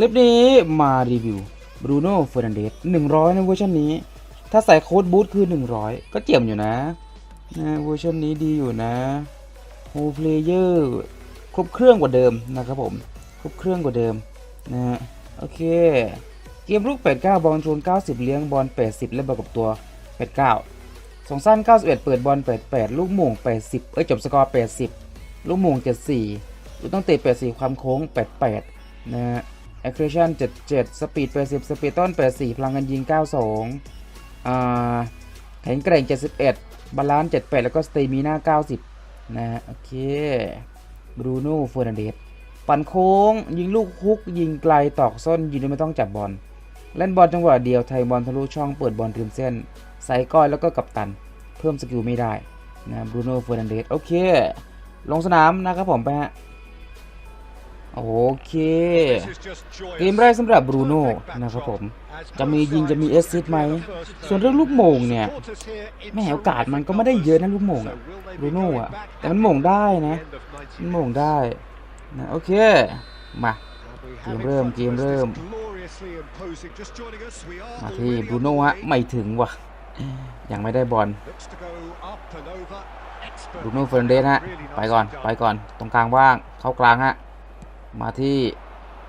ลิปนี้มารีวิว Bruno Fernandes 100 ในเวอร์ชันนี้ ถ้าใส่โค้ดบูทคือ 100 ก็เจียมอยู่นะนะเวอร์ชันนี้ดีอยู่นะโฮเพลเยอร์ครบเครื่องกว่าเดิมนะครับผม ครบเครื่องกว่าเดิมนะฮะโอเค เกมลูก 89 บอลชน 90 เลี้ยงบอล 80เล่นบอลกับตัว 89สองสั้น 91 เปิดบอล 88 ลูกโมง80 เอ้ยจบสกอร์ 80 ลูกโมง74 ลูกต้องเตะ 84 ความโค้ง 88 นะฮะ acceleration 77สปีด80สปีดต้น84พลังงานยิง 92อ่าแข็งแกร่ง 71 บาลานซ์ 78 แล้วก็สเตมีน่า90นะฮะโอเคบรูโน่เฟอร์นันเดสปั่นโค้ง ยิงลูกฮุก ยิงไกลตอกส้น ยิงโดยไม่ต้องจับบอล เล่นบอลจังหวะเดียวไทยบอลทะลุช่องเปิดบอลริมเส้นใส่ก้อยแล้วก็กับตัน เพิ่มสกิลไม่ได้นะบรูโน่เฟอร์นันเดสโอเค ลงสนามนะครับผมไปฮะ โอเค เกมแรกสำหรับบรูโน่นะครับผม จะมียิงจะมีเอสซิสไหม ส่วนเรื่องลูกโมงเนี่ยแม่โอกาสมันก็ไม่ได้เยอะนะลูกโมงอะบรูโน่อะแต่มันโมงได้นะ มันโมงได้นะโอเค มาเกมเริ่มเกมเริ่ม มาที่บรูโน่ฮะไม่ถึงว่ะ ยังไม่ได้บอลบรูโน่เฟรนเดสฮะไปก่อนไปก่อนตรงกลางว่างเข้ากลางฮะ มาที่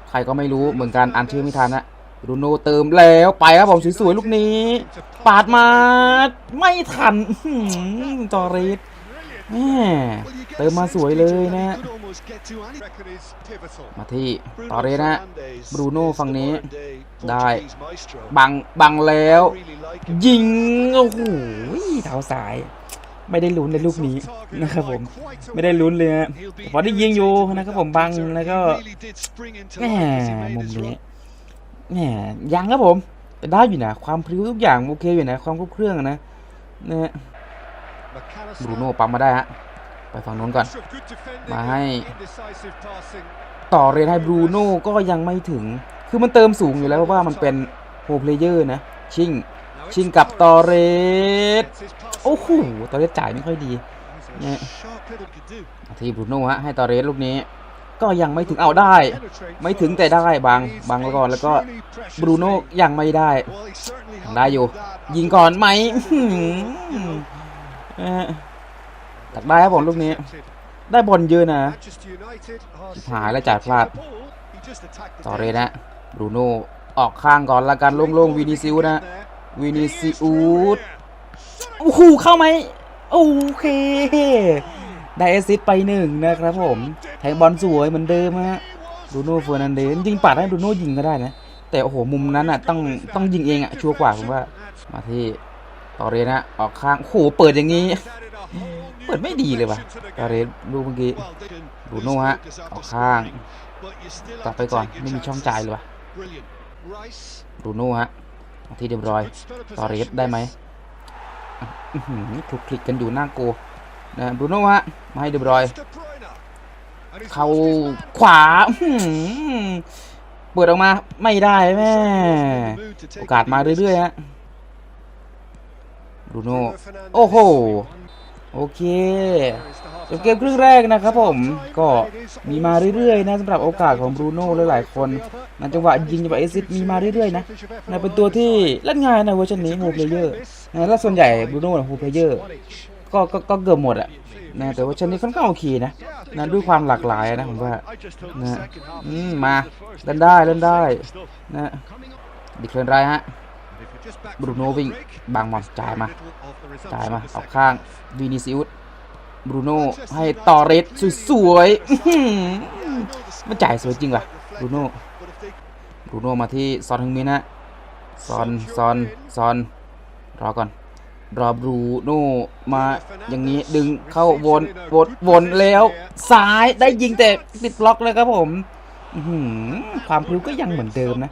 ใครก็ไม่รู้เหมือนกันอ่านชื่อไม่ทันนะบรูโน่เติมแล้วไปครับผมสวยๆลูกนี้ ปาดมาไม่ทันอื้อหือจอรีดแม่เติมมาสวยเลยนะ มาที่ตอเรสนะบรูโน่ฝั่งนี้ ได้บังบังแล้ว ยิง โอ้โหเท้าซ้าย ไม่ได้ลุ้นในลูกนี้นะครับผมไม่ได้ลุ้นเลยฮะพอได้ยิงอยู่นะครับผมบังแล้วก็แหมมุมนี้แหมยังครับผมได้อยู่นะความพริ้วทุกอย่างโอเคอยู่นะความครบเครื่องนะนะฮะบรูโน่ปั๊มมาได้ฮะไปฝั่งนู้นก่อน มาให้ต่อเรียนให้บรูโน่ก็ยังไม่ถึง คือมันเติมสูงอยู่แล้วเพราะว่ามันเป็นโฮเพลเยอร์นะ ชิง ชิงกับตอเรสโอ้โหตอเรสจ่ายไม่ค่อยดีเนี่ยทีบรูโน่ฮะให้ตอเรสลูกนี้ ก็ยังไม่ถึงเอาได้ ไม่ถึงแต่ได้บางบางไว้ก่อนแล้วก็บรูโน่ยังไม่ได้ได้อยู่ ยิงก่อนไหมอื้อหือเอออยากได้ครับผมลูกนี้ ได้บอลเยอะนะหายแล้วจ่ายพลาดต่อเลยนะบรูโน่ออกข้างก่อนละกันโล่งๆวินิซิวนะ วินิซิอุสโอ้โหเข้าไหมโอเค ได้แอซิสต์ไปหนึ่งนะครับผมแทงบอลสวยเหมือนเดิมฮะบรูโน่เฟอร์นันเดสจริงปัดให้บรูโน่ยิงก็ได้นะ แต่โอ้โหมุมนั้นอะต้องต้องยิงเองอะชัวร์กว่าผมว่า มาที่ตอเรยนะออกข้างโอ้โหเปิดอย่างนี้ เปิดไม่ดีเลยว่ะตอเรยดูเมื่อกี้บรูโน่ฮะออกข้างกลับไปก่อนไม่มีช่องจ่ายเลยว่ะบรูโน่ฮะ ที่เดบรอยต่อเรสได้ไหมถูกคลิกกันอยู่หน้าโกนะบรูโน่ฮะมาให้เดบรอยเขาขวาเปิดออกมาไม่ได้แม่โอกาสมาเรื่อยๆฮะบรูโน่โอ้โห โอเคจบเกมครึ่งแรกนะครับผมก็มีมาเรื่อยๆนะสำหรับโอกาสของบรูโน่หลายๆคนในจังหวะยิงจังหวะเอซิสมีมาเรื่อยๆนะนะเป็นตัวที่เล่นง่ายนเวอร์ชันนี้โฮเพลเยอร์นะแล้วส่วนใหญ่บรูโน่โฮเพลเยอร์ก็ก็เกือบหมดอะนะแต่เวอร์ชันนี้ค่อนข้างโอเคนะนะด้วยความหลากหลายนะผมว่านะมมาเล่นได้เล่นได้นะดิเคลนไรฮะ บรูโนวิ่งบางมอนจ่ายมาจ่ายมาออกข้างวินิซิอุสบรูโนให้ต่อเรสสวยๆมันจ่ายสวยจริงว่ะบรูโนบรูโนมาที่ซอนฮึงมินนะซอนซอนซอนรอก่อนรอบรูโน่มาอย่างนี้ดึงเข้าวนวนวนแล้วซ้ายได้ยิงแต่ติดบล็อกเลยครับผมความพริ้วก็ยังเหมือนเดิมนะ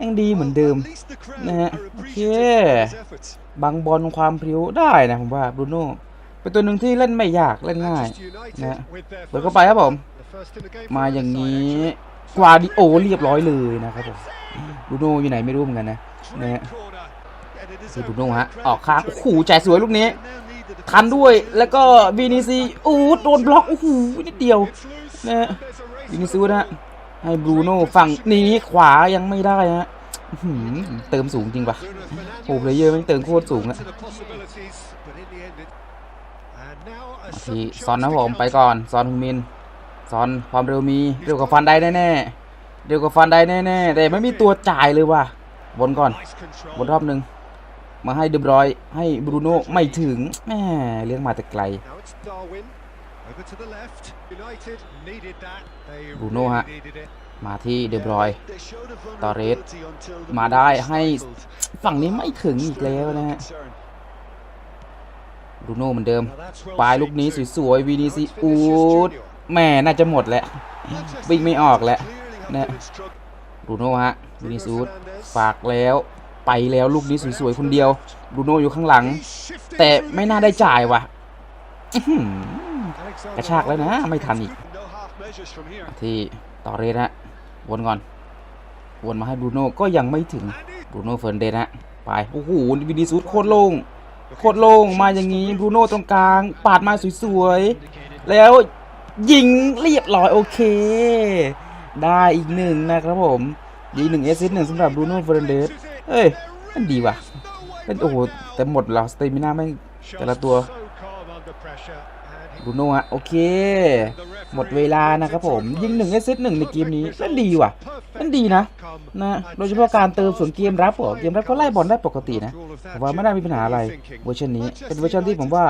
ยังดีเหมือนเดิมนะฮะโอเคบางบอลความพริ้วได้นะผมว่าบรูโน่เป็นตัวหนึ่งที่เล่นไม่ยากเล่นง่ายนะเปิดเข้าไปครับผม มาอย่างนี้กวาดิโอเรียบร้อยเลยนะครับผมบรูโน่อยู่ไหนไม่รู้เหมือนกันนะนะฮะบรูโน่ฮะออกข้างโอ้โหจ่ายสวยลูกนี้ทันด้วยแล้วก็วีนิซีอูดโดนบล็อกโอ้โหนิดเดียวนะวีนิซีนะฮะ ให้บรูโน่ฝั่งนี้ขวายังไม่ได้ฮะเติมสูงจริงปะโอ้เพลเยอร์แม่เติมโคตรสูงอะทีซอนนะผมไปก่อน ซอนฮึงมิน ซอนความเร็วมี เร็วกว่าฟันได้แน่ๆเร็วกว่าฟันได้แน่ๆแต่ไม่มีตัวจ่ายเลยว่ะวนก่อนวนรอบหนึ่งมาให้เดบรอย ให้บรูโน่ไม่ถึงแหมเลี้ยงมาแต่ไกล Bruno ฮะ มาที่เดบรอยตอเรส มาได้ให้ฝั่งนี้ไม่ถึงอีกแล้วนะฮะบรูโน่เหมือนเดิม ปลายลูกนี้สวยๆวีนีซีอูดแหม่น่าจะหมดแล้ววิ่งไม่ออกแล้วนะบรูโน่ฮะวีนีซีอูดฝากแล้วไปแล้วลูกนี้สวยๆคนเดียวบรูโน่อยู่ข้างหลัง แต่ไม่น่าได้จ่ายว่ะอื้อหือ กระชากแล้วนะไม่ทันอีก ที่ต่อเรสฮะวนก่อน วนมาให้บรูโน่ก็ยังไม่ถึงบรูโน่เฟิร์นเดนะไปโอ้โหวินิซูสโคตรโล่งโคตรโล่งมาอย่างนี้บรูโน่ตรงกลาง ปาดมาสวยๆ แล้วยิงเรียบร้อยโอเค ได้อีกหนึ่งนะครับผมดีหนึ่งเอซิสหนึ่งสำหรับบรูโน่เฟิร์นเดสเอ้ยมันดีว่ะเป็นโอ้โหแต่หมดแล้วสเตมิน่าแม่แต่ละตัว บูโน่ฮะโอเค หมดเวลานะครับผม ยิงหนึ่งเอซิสหนึ่งในเกมนี้เล่นดีว่ะเล่นดีนะนะโดยเฉพาะการเติมส่วนเกมรับเหรอเกมรับก็ไล่บอลได้ปกตินะผมว่าไม่น่ามีปัญหาอะไรเวอร์ชันนี้ เป็นเวอร์ชันที่ผมว่า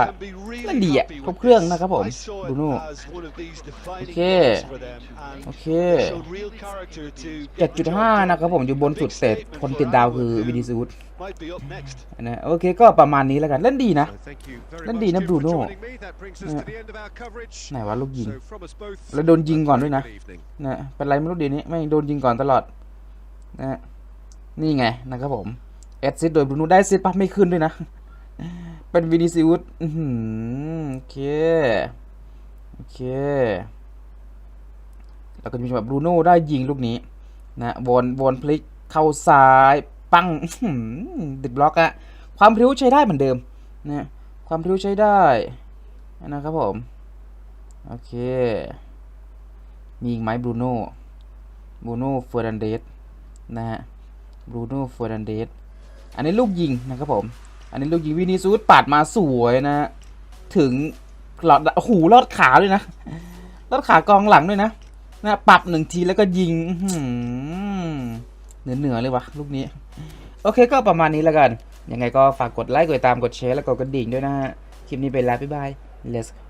เล่นดีอะครบเครื่องนะครับผมบูโน่โอเคโอเค7.5นะครับผมอยู่บนสุดเตะคนติดดาวคือวินิซูด นะโอเคก็ประมาณนี้แล้วกันเล่นดีนะนั่นดีนะบรูโน่ไหนวะลูกยิงแล้วโดนยิงก่อนด้วยนะนะเป็นไรไม่รู้เดี๋ยวนี้ไม่งโดนยิงก่อนตลอดนะฮะนี่ไงนะครับผมแอดซิดโดยบรูโน่ได้ซิดปั๊บไม่ขึ้นด้วยนะ เป็นวินิซิอุสอื้อหือโอเคโอเคแล้วก็จะมีแบบบรูโน่ได้ยิงลูกนี้นะวอนวอนพลิกเข้าซ้าย ปังติดบล็อกอะความพริ้วใช้ได้เหมือนเดิมนะความพริ้วใช้ได้นะครับผม โอเค มีอีกไหมบรูโน่บรูโน่เฟอร์นันเดสนะฮะบรูโน่เฟอร์นันเดสอันนี้ลูกยิงนะครับผม อันนี้ลูกยิงวินิซูสปาดมาสวยนะฮะถึงหลอดโอ้โหลอดขาด้วยนะลอดขากองหลังด้วยนะนะปรับหนึ่งทีแล้วก็ยิงเหนือเหนือเลยวะลูกนี้ อเคก็ประมาณนี้แล้วกัน ยังไงก็ฝากกดไลค์ กดติดตาม กดแชร์ แล้วก็กดกระดิ่งด้วยนะฮะ คลิปนี้ไปแล้วบ๊ายบาย let's go